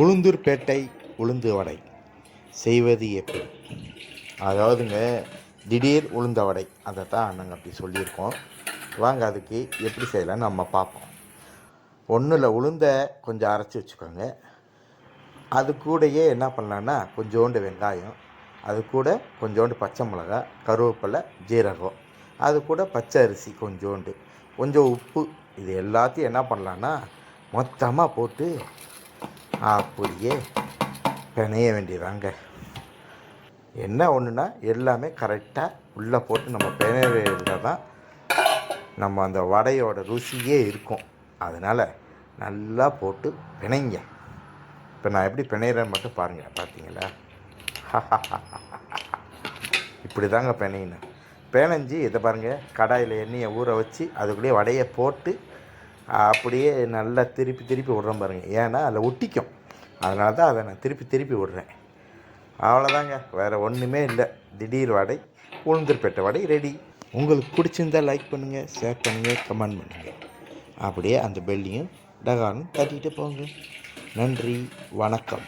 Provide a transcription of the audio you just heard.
உளுந்தூர்பேட்டை உளுந்து வடை செய்வது எப்படி? அதாவதுங்க திடீர் உளுந்த வடை அதை தான் நாங்கள் அப்படி சொல்லியிருக்கோம். வாங்க அதுக்கு எப்படி செய்யலாம்னு நம்ம பார்ப்போம். ஒன்றில் உளுந்த கொஞ்சம் அரைச்சி வச்சுக்கோங்க. அது கூடயே என்ன பண்ணலான்னா கொஞ்சோண்டு வெங்காயம் அது கூட கொஞ்சோண்டு பச்சை மிளகா கருவேப்பிலை ஜீரகம் அது கூட பச்சை அரிசி கொஞ்சோண்டு கொஞ்சம் உப்பு இது எல்லாத்தையும் என்ன பண்ணலான்னா மொத்தமாக போட்டு அப்படியே பிணைய வேண்டியதாங்க. என்ன ஒன்றுனா எல்லாமே கரெக்டாக உள்ளே போட்டு நம்ம பிணையில தான் நம்ம அந்த வடையோட ருசியே இருக்கும். அதனால் நல்லா போட்டு பிணைங்க. இப்போ நான் எப்படி பிணையிறேன்னு மட்டும் பாருங்கள் பார்த்தீங்களா இப்படி தாங்க பிணையினேன் பிணைஞ்சி இதை பாருங்கள் கடாயில் எண்ணெயை ஊற வச்சு அதுக்குள்ளேயே வடையை போட்டு அப்படியே நல்லா திருப்பி திருப்பி விட்றேன் பாருங்கள் ஏன்னா அதில் ஒட்டிக்கும். அதனால தான் அதை நான் திருப்பி திருப்பி விட்றேன். அவ்வளோதாங்க வேறு ஒன்றுமே இல்லை. திடீர் வடை உளுந்தூர்பேட்டை வடை ரெடி உங்களுக்கு பிடிச்சிருந்தா லைக் பண்ணுங்கள் ஷேர் பண்ணுங்கள் கமெண்ட் பண்ணுங்கள் அப்படியே அந்த பெல்லையும் டகானும் தட்டிட்டு போங்க. நன்றி வணக்கம்.